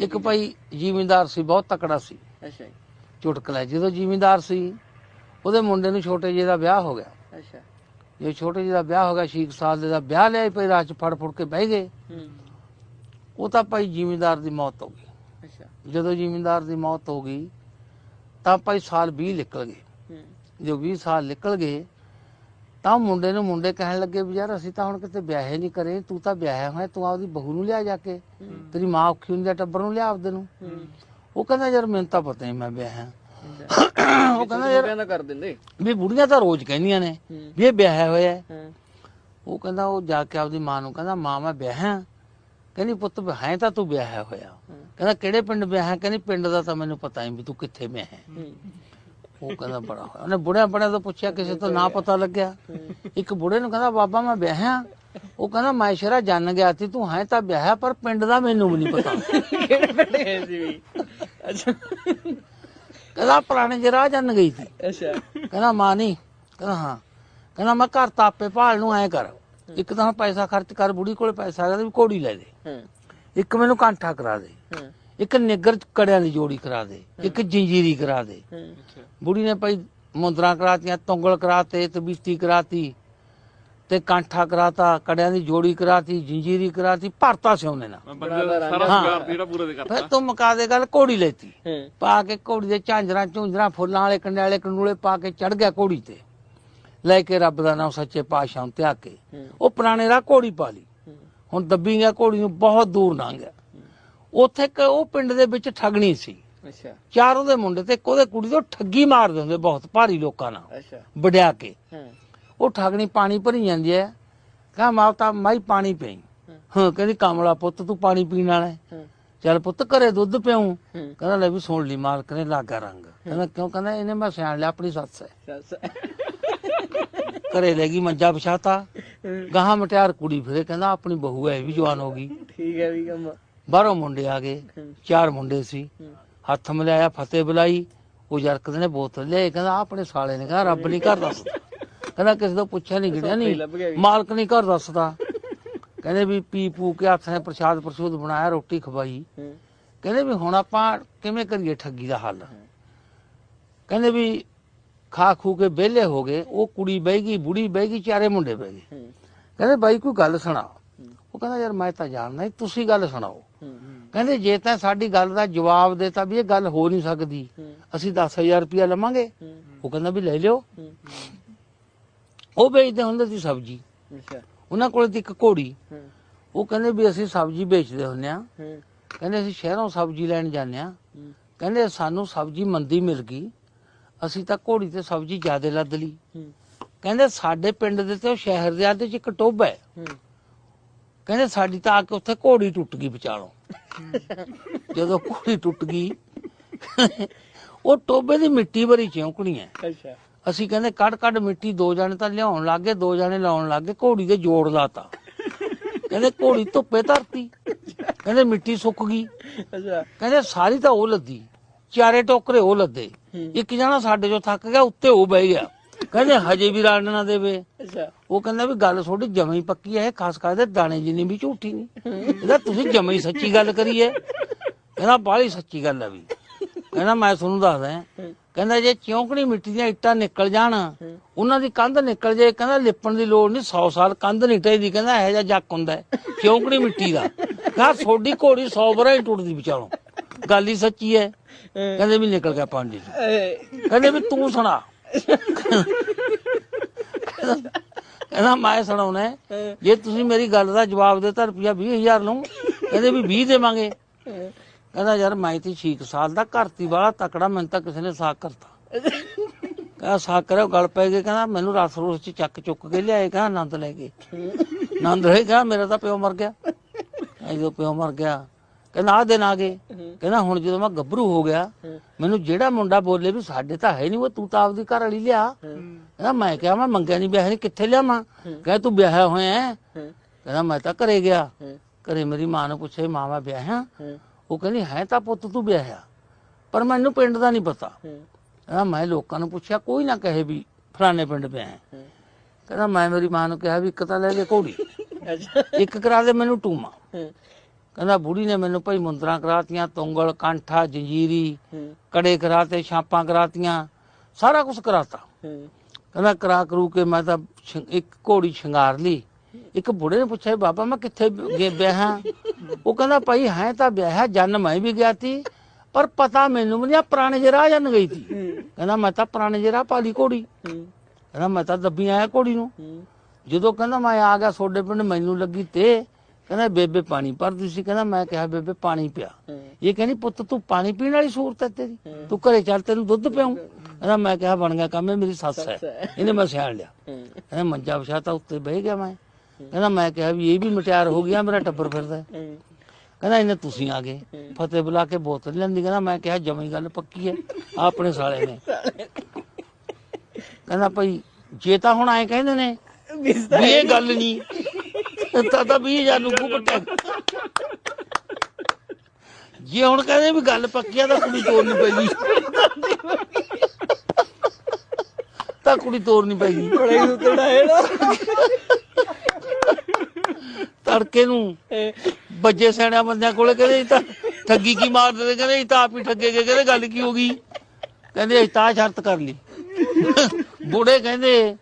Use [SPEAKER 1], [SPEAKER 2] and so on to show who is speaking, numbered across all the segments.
[SPEAKER 1] ਇੱਕ ਭਾਈ ਜ਼ਿਮੀਂਦਾਰ ਸੀ ਬਹੁਤ ਤਕੜਾ ਸੀ।
[SPEAKER 2] ਅੱਛਾ ਜੀ,
[SPEAKER 1] ਚੁਟਕਲਾ ਜਦੋਂ ਜ਼ਿਮੀਂਦਾਰ ਸੀ ਉਹਦੇ ਮੁੰਡੇ ਨੂੰ ਛੋਟੇ ਜਿਹੇ ਦਾ ਵਿਆਹ ਹੋ ਗਿਆ।
[SPEAKER 2] ਅੱਛਾ।
[SPEAKER 1] ਜੇ ਛੋਟੇ ਜਿਹੇ ਦਾ ਵਿਆਹ ਹੋ ਗਿਆ 6 ਸਾਲ ਦੇ ਦਾ ਵਿਆਹ ਲਿਆ ਪਈ ਚ ਫੜ ਫੁੜ ਕੇ ਬਹਿ ਗਏ। ਉਹ ਤਾਂ ਭਾਈ ਜ਼ਿਮੀਂਦਾਰ ਦੀ ਮੌਤ ਹੋ ਗਈ।
[SPEAKER 2] ਅੱਛਾ।
[SPEAKER 1] ਜਦੋਂ ਜ਼ਿਮੀਂਦਾਰ ਦੀ ਮੌਤ ਹੋ ਗਈ ਤਾਂ ਭਾਈ ਸਾਲ 20 ਨਿਕਲ ਗਏ। ਜੋ 20 ਸਾਲ ਨਿਕਲ ਗਏ ਤਾਂ ਮੁੰਡੇ ਨੂੰ ਮੁੰਡੇ ਕਹਿਣ ਲੱਗੇ ਵੀ ਯਾਰ ਅਸੀਂ ਤਾਂ ਹੁਣ ਕਿਤੇ ਵਿਆਹੇ ਨਹੀਂ ਕਰੇ ਤੂੰ ਤਾਂ ਵਿਆਹਿਆ ਹੋਇਆ ਤੂੰ ਆਪਦੀ ਬਹੂ ਨੂੰ ਲਿਆ ਜਾ ਕੇ। ਤੇਰੀ ਮਾਂ ਔਖੀ ਹੁੰਦੀ ਆ ਟੱਬਰ ਨੂੰ ਲਿਆ ਆਪਦੇ ਨੂੰ। ਉਹ ਕਹਿੰਦਾ ਯਾਰ ਮੈਨੂੰ ਤਾਂ ਪਤਾ ਨਹੀਂ ਮੈਂ ਵਿਆਹਿਆ। ਉਹ ਕਹਿੰਦਾ ਯਾਰ
[SPEAKER 2] ਕਹਿੰਦਾ ਕਰ ਦਿੰਦੇ।
[SPEAKER 1] ਵੀ ਬੁੜੀਆਂ ਤਾਂ ਰੋਜ਼ ਕਹਿੰਦੀਆਂ ਨੇ ਵੀ ਇਹ ਵਿਆਹਿਆ ਹੋਇਆ। ਹੈ। ਉਹ ਕਹਿੰਦਾ ਉਹ ਜਾ ਕੇ ਆਪਦੀ ਮਾਂ ਨੂੰ ਕਹਿੰਦਾ ਮਾਂ ਮੈਂ ਵਿਆਹਾਂ ਕਹਿੰਦੀ ਪੁੱਤ ਹੈ ਤਾਂ ਤੂੰ ਵਿਆਹਿਆ ਹੋਇਆ। ਕਹਿੰਦਾ ਕਿਹੜੇ ਪਿੰਡ ਵਿਆਹਾਂ ਕਹਿੰਦੀ ਪਿੰਡ ਦਾ ਤਾਂ ਮੈਨੂੰ ਪਤਾ ਨਹੀਂ ਵੀ ਤੂੰ ਕਿੱਥੇ ਵਿਆਹਿਆ।
[SPEAKER 2] ਹੂੰ।
[SPEAKER 1] ਉਹ ਕਹਿੰਦਾ ਬੜਾ ਹੋਇਆ। ਉਹਨੇ ਬੁੜਿਆਂ ਬੜਿਆਂ ਤੋਂ ਪੁੱਛਿਆ ਕਿਸੇ ਤੋਂ ਨਾ ਪਤਾ ਲੱਗਿਆ। ਇੱਕ ਬੁੜੇ ਨੂੰ ਕਹਿੰਦਾ ਬਾਬਾ ਮੈਂ ਵਿਆਹਿਆ। ਉਹ ਕਹਿੰਦਾ ਮੈਂ ਸ਼ਰਾ ਜਾਣ ਗਿਆ ਸੀ ਤੂੰ ਹੈ ਤਾਂ ਵਿਆਹਿਆ ਪਰ ਪਿੰਡ ਦਾ ਮੈਨੂੰ ਵੀ ਨਹੀਂ ਪਤਾ।
[SPEAKER 2] ਕਿਹੜੇ ਪਿੰਡ ਗਏ ਸੀ ਵੀ? ਅੱਛਾ।
[SPEAKER 1] ਕਹਿੰਦਾ ਪੁਰਾਣੇ ਜਰਾ ਜਾਣ ਗਈ ਸੀ।
[SPEAKER 2] ਅੱਛਾ।
[SPEAKER 1] ਕਹਿੰਦਾ ਮਾਂ ਨਹੀਂ ਕਹਿੰਦਾ ਹਾਂ। ਕਹਿੰਦਾ ਮੈਂ ਘਰ ਤਾਂ ਆਪੇ ਭਾਲ ਨੂੰ ਐ ਕਰ। ਇੱਕ ਤਾਂ ਪੈਸਾ ਖਰਚ ਕਰ ਬੁੜੀ ਕੋਲੇ ਪੈਸਾ ਹੈਗਾ ਤੇ ਵੀ ਘੋੜੀ ਲੈ ਦੇ। ਇੱਕ ਮੈਨੂੰ ਕਾਂਠਾ ਕਰਾ ਦੇ। ਇੱਕ ਨਿੱਗਰ ਕੜਿਆਂ ਦੀ ਜੋੜੀ ਕਰਾ ਦੇ ਇੱਕ ਜੰਜੀਰੀ ਕਰਾ ਦੇ। ਬੁੜੀ ਨੇ ਭਾਈ ਮੁੰਦਰਾ ਕਰਾਤੀਆਂ ਤੁੰਗਲ ਕਰਾਤੇ ਤਬੀਤੀ ਕਰਾਤੀ ਤੇ ਕਾਂਠਾ ਕਰਾਤਾ ਕੜਿਆਂ ਦੀ ਜੋੜੀ ਕਰਾਤੀ ਜੰਜੀਰੀ ਕਰਾਤੀ ਭਰਤਾ ਸਿਉਨੇ ਨਾਲ
[SPEAKER 2] ਦਾ
[SPEAKER 3] ਸਾਰਾ
[SPEAKER 1] ਹਾਂ।
[SPEAKER 3] ਸ਼ਿੰਗਾਰ ਜਿਹੜਾ ਪੂਰਾ ਦੇ ਕਰਤਾ।
[SPEAKER 1] ਫਿਰ ਤੂੰ ਮੁਕਾ ਦੇ ਗੱਲ ਘੋੜੀ ਲੈਤੀ। ਪਾ ਕੇ ਘੋੜੀ ਦੇ ਝਾਂਜਰਾਂ ਝੁੰਜਰਾਂ ਫੁੱਲਾਂ ਵਾਲੇ ਕੰਡੇ ਵਾਲੇ ਕੰਡੂਲੇ ਪਾ ਕੇ ਚੜ ਗਿਆ ਘੋੜੀ ਤੇ। ਲੈ ਕੇ ਰੱਬ ਦਾ ਨਾਮ ਸੱਚੇ ਪਾਤਸ਼ਾਹ ਤੇ ਆ ਕੇ। ਉਹ ਪੁਰਾਣੇ ਰਾਹ ਘੋੜੀ ਪਾ ਲਈ। ਹੁਣ ਦੱਬੀ ਗਿਆ ਘੋੜੀ ਨੂੰ ਬਹੁਤ ਦੂਰ ਲੰਘ ਗਿਆ। ਉੱਥੇ ਇੱਕ ਉਹ ਪਿੰਡ ਦੇ ਵਿੱਚ ਠਗਣੀ ਸੀ।
[SPEAKER 2] ਅੱਛਾ।
[SPEAKER 1] ਚਾਰ ਉਹਦੇ ਮੁੰਡੇ ਤੇ ਇੱਕ ਉਹਦੇ ਕੁੜੀ ਤੋਂ ਠੱਗੀ ਮਾਰਦੇ ਹੁੰਦੇ ਬਹੁਤ ਭਾਰੀ ਲੋਕਾਂ ਨਾਲ।
[SPEAKER 2] ਅੱਛਾ।
[SPEAKER 1] ਵਡਿਆ ਕੇ।
[SPEAKER 2] ਹਾਂ।
[SPEAKER 1] ਉਹ ਠਗਣੀ ਪਾਣੀ ਭਰੀ ਜਾਂਦੀ ਹੈ। ਕਹਾਂ ਮਾਤਾ ਮਾਈ ਪਾਣੀ ਪਈ। ਹਾਂ। ਕਹਿੰਦੀ ਕਮਲਾ ਪੁੱਤ ਤੂੰ ਪਾਣੀ ਪੀਣ ਵਾਲਾ ਹੈ। ਚੱਲ ਪੁੱਤ ਘਰੇ ਦੁੱਧ ਪਿਉ। ਕਹਿੰਦਾ ਲੈ ਵੀ ਸੁਣ ਲਈ ਮਾਲਕ ਨੇ ਲਾਗਾ ਰੰਗ। ਕਹਿੰਦਾ ਕਿਉਂ? ਕਹਿੰਦਾ ਇਹਨੇ ਮੈਂ ਸਿਆਣ ਲਿਆ ਆਪਣੀ ਸੱਸ ਹੈ। ਘਰੇ ਲੈ ਗਈ ਮੰਜਾ ਵਿਛਾਤਾ। ਗਾਹਾਂ ਮਟਿਆਰ ਕੁੜੀ ਫਿਰੇ ਕਹਿੰਦਾ ਆਪਣੀ ਬਹੂ ਹੈ ਇਹ ਵੀ ਜਵਾਨ ਹੋ ਗਈ।
[SPEAKER 2] ਠੀਕ ਹੈ ਵੀ ਕੰਮ।
[SPEAKER 1] ਬਾਹਰੋਂ ਮੁੰਡੇ ਆ ਗਏ। ਚਾਰ ਮੁੰਡੇ ਸੀ। ਹੱਥ ਮਿਲਾਇਆ ਫਤਿਹ ਬੁਲਾਈ ਉਹ ਜਰਕਦ ਨੇ ਬੋਤਲ ਲਿਆਈ ਕਹਿੰਦਾ ਆਪਣੇ ਸਾਲੇ ਨੇ ਕਹਿੰਦਾ ਰੱਬ ਨਹੀਂ ਘਰ ਦੱਸਦਾ। ਕਹਿੰਦਾ ਕਿਸੇ ਤੋਂ ਪੁੱਛਿਆ ਨਹੀਂ
[SPEAKER 2] ਗਿਆ
[SPEAKER 1] ਨਹੀਂ। ਮਾਲਕ ਨਹੀਂ ਘਰ ਦੱਸਦਾ। ਕਹਿੰਦੇ ਵੀ ਪੀ ਪੂ ਕੇ ਹੱਥ ਨੇ ਪ੍ਰਸ਼ਾਦ ਪ੍ਰਸ਼ੂਦ ਬਣਾਇਆ ਰੋਟੀ ਖਵਾਈ। ਕਹਿੰਦੇ ਵੀ ਹੁਣ ਆਪਾਂ ਕਿਵੇਂ ਕਰੀਏ ਠੱਗੀ ਦਾ ਹੱਲ? ਕਹਿੰਦੇ ਵੀ ਖਾ ਖੂ ਕੇ ਵਿਹਲੇ ਹੋ ਗਏ ਉਹ ਕੁੜੀ ਬਹਿ ਗਈ ਬੁੜੀ ਬਹਿ ਗਈ ਚਾਰੇ ਮੁੰਡੇ ਬਹਿ ਗਏ। ਕਹਿੰਦੇ ਬਾਈ ਕੋਈ ਗੱਲ ਸੁਣਾ ਉਹ ਕਹਿੰਦਾ ਯਾਰ ਮੈਂ ਤਾਂ ਜਾਣਦਾ ਨਹੀਂ ਤੁਸੀਂ ਗੱਲ ਸੁਣਾਓ।
[SPEAKER 2] ਹੂੰ
[SPEAKER 1] ਕਹਿੰਦੇ ਜੇ ਤਾਂ ਸਾਡੀ ਗੱਲ ਦਾ ਜਵਾਬ ਦੇਤਾ ਵੀ ਇਹ ਗੱਲ ਹੋ ਨਹੀਂ ਸਕਦੀ।
[SPEAKER 2] ਹੂੰ।
[SPEAKER 1] ਅਸੀਂ 10000 ਰੁਪਇਆ ਲਵਾਂਗੇ।
[SPEAKER 2] ਹੂੰ
[SPEAKER 1] ਉਹ ਕਹਿੰਦਾ ਵੀ ਲੈ ਲਿਓ।
[SPEAKER 2] ਹੂੰ
[SPEAKER 1] ਉਹ ਵੇਚਦੇ ਹੁੰਦੇ ਸੀ ਸਬਜ਼ੀ।
[SPEAKER 2] ਅੱਛਾ।
[SPEAKER 1] ਉਹਨਾਂ ਕੋਲ ਤੀ ਇੱਕ ਘੋੜੀ।
[SPEAKER 2] ਹੂੰ।
[SPEAKER 1] ਉਹ ਕਹਿੰਦੇ ਵੀ ਅਸੀਂ ਸਬਜ਼ੀ ਵੇਚਦੇ ਹੁੰਦੇ ਆ
[SPEAKER 2] ਹੂੰ।
[SPEAKER 1] ਕਹਿੰਦੇ ਅਸੀਂ ਸ਼ਹਿਰੋਂ ਸਬਜ਼ੀ ਲੈਣ ਜਾਂਦੇ ਆ
[SPEAKER 2] ਹੂੰ।
[SPEAKER 1] ਕਹਿੰਦੇ ਸਾਨੂੰ ਸਬਜ਼ੀ ਮੰਦੀ ਮਿਲ ਗਈ। ਅਸੀਂ ਤਾਂ ਘੋੜੀ ਤੇ ਸਬਜ਼ੀ ਜ਼ਿਆਦੇ ਲੱਦ ਲਈ।
[SPEAKER 2] ਹੂੰ।
[SPEAKER 1] ਕਹਿੰਦੇ ਸਾਡੇ ਪਿੰਡ ਦੇ ਤੇ ਉਹ ਸ਼ਹਿਰ ਦੇ ਆਦੇ ਚ ਇੱਕ ਟੋਬਾ ਹੈ।
[SPEAKER 2] ਹੂੰ।
[SPEAKER 1] ਕਹਿੰਦੇ ਸਾਡੀ ਤਾਂ ਆ ਕੇ ਉੱਥੇ ਘੋੜੀ ਟੁੱਟ ਗਈ ਵਿਚਾਲੋਂ। ਜਦੋਂ ਘੋੜੀ ਟੁੱਟ ਗਈ ਉਹ ਟੋਬੇ ਦੀ ਮਿੱਟੀ ਭਰੀ ਚੌਂਕਣੀ ਹੈ।
[SPEAKER 2] ਅੱਛਾ।
[SPEAKER 1] ਅਸੀਂ ਕਹਿੰਦੇ ਕੱਢ ਕੱਢ ਮਿੱਟੀ ਦੋ ਜਾਣੇ ਤਾਂ ਲਿਆਉਣ ਲੱਗੇ ਦੋ ਜਾਣੇ ਲਾਉਣ ਲੱਗੇ ਘੋੜੀ ਦੇ ਜੋੜ ਲਾਤਾ। ਕਹਿੰਦੇ ਘੋੜੀ ਧੁੱਪੇ ਧਰਤੀ। ਕਹਿੰਦੇ ਮਿੱਟੀ ਸੁੱਕ ਗਈ।
[SPEAKER 2] ਅੱਛਾ।
[SPEAKER 1] ਕਹਿੰਦੇ ਸਾਰੀ ਤਾਂ ਉਹ ਲੱਦੀ। ਚਾਰੇ ਟੋਕਰੇ ਉਹ ਲੱਦੇ। ਇੱਕ ਜਣਾ ਸਾਡੇ ਚੋਂ ਥੱਕ ਗਿਆ ਉੱਤੇ ਉਹ ਬਹਿ ਗਿਆ। ਕਹਿੰਦੇ ਹਜੇ ਵੀ ਰਣ ਨਾ ਦੇਵੇ।
[SPEAKER 2] ਅੱਛਾ।
[SPEAKER 1] ਉਹ ਕਹਿੰਦਾ ਵੀ ਗੱਲ ਤੁਹਾਡੀ ਜਮਾ ਹੀ ਪੱਕੀ ਹੈ ਖਾਸ ਕਰਕੇ ਦਾਣੇ ਜਿੰਨੀ ਵੀ ਝੂਠੀ ਨਹੀਂ। ਇਹਦਾ ਤੁਸੀਂ ਜਮਾ ਹੀ ਸੱਚੀ ਗੱਲ ਕਰੀ ਹੈ। ਕਹਿੰਦਾ ਬਾਹਲੀ ਸੱਚੀ ਗੱਲ ਹੈ ਵੀ। ਕਹਿੰਦਾ ਮੈਂ ਤੁਹਾਨੂੰ ਦੱਸਦਾ ਕਹਿੰਦਾ ਜੇ ਚੌਂਕਣੀ ਮਿੱਟੀ ਦੀਆਂ ਇੱਟਾਂ ਨਿਕਲ ਜਾਣ ਉਹਨਾਂ ਦੀ ਕੰਧ ਨਿਕਲ ਜੇ ਕਹਿੰਦਾ ਲਿਪਣ ਦੀ ਲੋੜ ਨਹੀਂ 100 ਸਾਲ ਕੰਧ ਨਹੀਂ ਟੇਦੀ ਕਹਿੰਦਾ ਇਹੋ ਜਿਹਾ ਜੱਕ ਹੁੰਦਾ ਹੈ ਚੌਂਕਣੀ ਮਿੱਟੀ ਦਾ। ਕਹਿੰਦਾ ਤੁਹਾਡੀ ਘੋੜੀ 100 ਬਰਾ ਹੀ ਟੁੱਟਦੀ ਵਿਚਾਲੋਂ। ਗੱਲ ਹੀ ਸੱਚੀ ਹੈ। ਕਹਿੰਦੇ ਵੀ ਨਿਕਲ ਗਿਆ ਪਾਣੀ ਚ ਕਹਿੰਦੇ ਵੀ ਤੂੰ ਸੁਣਾ। ਕਹਿੰਦਾ, ਮੈਂ ਸੁਣਾਉਣਾ ਹੈ। ਜੇ ਤੁਸੀਂ ਮੇਰੀ ਗੱਲ ਦਾ ਜਵਾਬ ਦਿੱਤਾ ਰੁਪਿਆ 20000 ਲਊ ਕਹਿੰਦੇ ਵੀ 20 ਦੇਵਾਂਗੇ। ਕਹਿੰਦਾ, ਯਾਰ ਮੈਂ ਤੇ 6 ਸਾਲ ਦਾ ਘਰਤੀ ਵਾਲਾ ਤਕੜਾ, ਮੈਨੂੰ ਤਾਂ ਕਿਸੇ ਨੇ ਸਾਕ ਕਰਤਾ। ਕਹਿੰਦਾ, ਸਾਕ ਉਹ ਗਲ ਪੈ ਗਏ ਕਹਿੰਦਾ, ਮੈਨੂੰ ਰਸ ਰੋਸ ਚ ਚੱਕ ਚੁੱਕ ਕੇ ਲਿਆਏ, ਕਹਿੰਦਾ, ਆਨੰਦ ਲੈ ਕੇ ਆਨੰਦ ਰਹੇ ਕਹਿੰਦਾ, ਮੇਰਾ ਤਾਂ ਪਿਓ ਮਰ ਗਿਆ। ਕਹਿੰਦਾ, ਜਦੋਂ ਪਿਓ ਮਰ ਗਿਆ, ਕਹਿੰਦਾ ਆ ਦਿਨ ਆ ਗਏ। ਕਹਿੰਦਾ, ਹੁਣ ਜਦੋਂ ਮੈਂ ਗੱਭਰੂ ਹੋ ਗਿਆ ਮੈਨੂੰ ਜਿਹੜਾ ਮੁੰਡਾ ਬੋਲੇ ਵੀ ਸਾਡੇ ਤਾਂ ਹੈ ਨਹੀਂ ਉਹ ਤੂੰ ਤਾਂ ਆਪਦੀ ਘਰ ਵਾਲੀ ਲਿਆ। ਕਹਿੰਦਾ ਮੈਂ ਕਿਹਾ ਮੈਂ ਮੰਗਿਆ ਨਹੀਂ ਵਿਆਹ ਨਹੀਂ ਕਿੱਥੇ ਲਿਆਵਾਂ? ਕਹਿੰਦਾ ਤੂੰ ਵਿਆਹਿਆ ਹੋਇਆ ਹੈ। ਕਹਿੰਦਾ ਮੈਂ ਤਾਂ ਘਰੇ ਗਿਆ। ਘਰੇ ਮੇਰੀ ਮਾਂ ਨੂੰ ਪੁੱਛਿਆ ਮਾਂ ਮੈਂ ਵਿਆਹਿਆ? ਉਹ ਕਹਿੰਦੀ ਹੈ ਤਾਂ ਪੁੱਤ ਤੂੰ ਵਿਆਹਿਆ। ਪਰ ਮੈਨੂੰ ਪਿੰਡ ਦਾ ਨਹੀਂ ਪਤਾ। ਕਹਿੰਦਾ ਮੈਂ ਲੋਕਾਂ ਨੂੰ ਪੁੱਛਿਆ ਕੋਈ ਨਾ ਕਹੇ ਵੀ ਫਲਾਣੇ ਪਿੰਡ ਵਿਆਹਿਆ ਕਹਿੰਦਾ ਮੈਂ ਮੇਰੀ ਮਾਂ ਨੂੰ ਕਿਹਾ ਵੀ ਇੱਕ ਤਾਂ ਲੈ ਲੈ ਘੋੜੀ ਇੱਕ ਕਰਾ ਦੇ ਮੈਨੂੰ ਟੂਮਾ। ਕਹਿੰਦਾ ਬੁੜੀ ਨੇ ਮੈਨੂੰ ਭਾਈ ਮੁੰਦਰਾਂ ਕਰਾਤੀਆਂ ਤੁੰਗਲ ਕਾਂਠਾ ਜੰਜੀਰੀ
[SPEAKER 2] ਹੂੰ।
[SPEAKER 1] ਕੜੇ ਕਰਾਤੇ ਛਾਪਾਂ ਕਰਾਤੀਆਂ ਸਾਰਾ ਕੁਝ ਕਰਾਤਾ।
[SPEAKER 2] ਹੂੰ।
[SPEAKER 1] ਕਹਿੰਦਾ ਕਰਾ ਕਰੂ ਕੇ ਮੈਂ ਤਾਂ ਇੱਕ ਘੋੜੀ ਸ਼ਿੰਗਾਰ ਲਈ। ਇੱਕ ਬੁੜੇ ਨੇ ਪੁੱਛਿਆ ਬਾਬਾ ਮੈਂ ਕਿੱਥੇ ਵਿਆਹਾਂ ਉਹ ਕਹਿੰਦਾ ਭਾਈ ਹੈ ਤਾਂ ਵਿਆਹ ਜਨ ਮੈਂ ਵੀ ਗਿਆ ਤੀ ਪਰ ਪਤਾ ਮੈਨੂੰ ਨਹੀਂ ਆ ਪੁਰਾਣੇ ਜਿਹੇ ਰਾਹ ਜਨ ਗਈ ਤੀ।
[SPEAKER 2] ਹੂੰ।
[SPEAKER 1] ਕਹਿੰਦਾ ਮੈਂ ਤਾਂ ਪੁਰਾਣੇ ਜਿਹੇ ਰਾਹ ਪਾਲੀ ਘੋੜੀ।
[SPEAKER 2] ਹੂੰ।
[SPEAKER 1] ਕਹਿੰਦਾ ਮੈਂ ਤਾਂ ਦੱਬੀ ਆਇਆ ਘੋੜੀ ਨੂੰ।
[SPEAKER 2] ਹੂੰ।
[SPEAKER 1] ਜਦੋਂ ਕਹਿੰਦਾ ਮੈਂ ਆ ਗਿਆ ਤੁਹਾਡੇ ਪਿੰਡ ਮੈਨੂੰ ਲੱਗੀ ਤੇ ਕਹਿੰਦਾ ਬੇਬੇ ਪਾਣੀ ਭਰਦੀ ਸੀ ਕਹਿੰਦਾ ਮੈਂ ਕਿਹਾ ਬੇਬੇ ਪਾਣੀ ਪਿਆ। ਇਹ ਕਹਿੰਦੀ ਪੁੱਤ ਤੂੰ ਪਾਣੀ ਪੀਣ ਵਾਲੀ ਸੂਰਤ ਹੈ ਤੇਰੀ। ਤੂੰ ਘਰੇ ਚੱਲ ਤੈਨੂੰ ਦੁੱਧ ਪਿਆਉਂ। ਕਹਿੰਦਾ ਮੈਂ ਕਿਹਾ ਬਣ ਗਿਆ ਕੰਮ ਇਹ ਮੇਰੀ ਸੱਸ ਹੈ। ਇਹਨੇ ਮੈਂ ਸਿਆਣ ਲਿਆ। ਕਹਿੰਦਾ ਮੰਜਾ ਵਿਛਾਤਾ ਉੱਤੇ ਬਹਿ ਗਿਆ ਮੈਂ। ਕਹਿੰਦਾ ਮੈਂ ਕਿਹਾ ਵੀ ਇਹ ਵੀ ਮਟਿਆਰ ਹੋ ਗਿਆ ਮੇਰਾ ਟੱਬਰ ਫਿਰਦਾ ਕਹਿੰਦਾ ਇਹਨੇ ਤੁਸੀਂ ਆ ਗਏ। ਫਤਿਹ ਬੁਲਾ ਕੇ ਬੋਤਲ ਲੈਂਦੀ। ਕਹਿੰਦਾ ਮੈਂ ਕਿਹਾ ਜਮੀ ਗੱਲ ਪੱਕੀ ਹੈ ਆਪਣੇ ਸਾਲੇ ਨੇ। ਕਹਿੰਦਾ ਭਾਈ ਜੇ ਤਾਂ ਹੁਣ ਐ ਕਹਿੰਦੇ ਨੇ ਵੀ ਇਹ ਗੱਲ ਨਹੀਂ ਤਾਂ ਤਾਂ 20000 ਨੂੰ ਕੁੱਟਿਆ ਜੇ ਹੁਣ ਕਹਿੰਦੇ ਵੀ ਗੱਲ ਪੱਕੀ ਆ ਤਾਂ ਕੁੜੀ ਤੋੜਨੀ ਪੈਗੀ। ਤਾਂ ਕੁੜੀ ਤੋੜਨੀ ਪੈਗੀ।
[SPEAKER 2] ਬੜੇ ਉਤੜਾ ਹੈ ਨਾ।
[SPEAKER 1] ਤੜਕੇ ਨੂੰ ਬੱਜੇ ਸਿਆਣਿਆਂ ਬੰਦਿਆਂ ਕੋਲੇ ਕਹਿੰਦੇ ਤਾਂ ਠੱਗੀ ਕੀ ਮਾਰਦੇ ਨੇ ਕਹਿੰਦੇ ਤਾਂ ਆਪ ਹੀ ਠੱਗੇ ਗਏ ਕਹਿੰਦੇ ਗੱਲ ਕੀ ਹੋ ਗਈ? ਕਹਿੰਦੇ ਅਸੀਂ ਤਾਂ ਸ਼ਰਤ ਕਰ ਲਈ। ਬੁੜੇ ਕਹਿੰਦੇ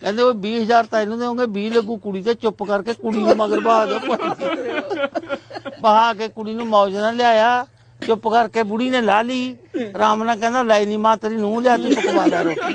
[SPEAKER 1] ਕਹਿੰਦੇ ਉਹ 20000 ਤਾਂ ਇਹਨੂੰ ਦੇਵੋਗੇ 20 ਲੱਗੂ ਕੁੜੀ ਤੇ ਚੁੱਪ ਕਰਕੇ ਕੁੜੀ ਦੇ ਮਗਰ ਬਹਾ ਦੋ ਬਹਾ ਕੇ ਕੁੜੀ ਨੂੰ ਮੌਜ ਨਾਲ ਲਿਆਇਆ, ਚੁੱਪ ਕਰਕੇ ਬੁੜੀ ਨੇ ਲਾ ਲਈ। ਰਾਮ ਨਾਲ ਕਹਿੰਦਾ, ਲੈ ਨਹੀਂ ਮਾਂ, ਤੇਰੀ ਨੂੰ ਲਿਆ ਤੂੰ ਪਕਵਾ ਲੈ ਰੋਟੀ।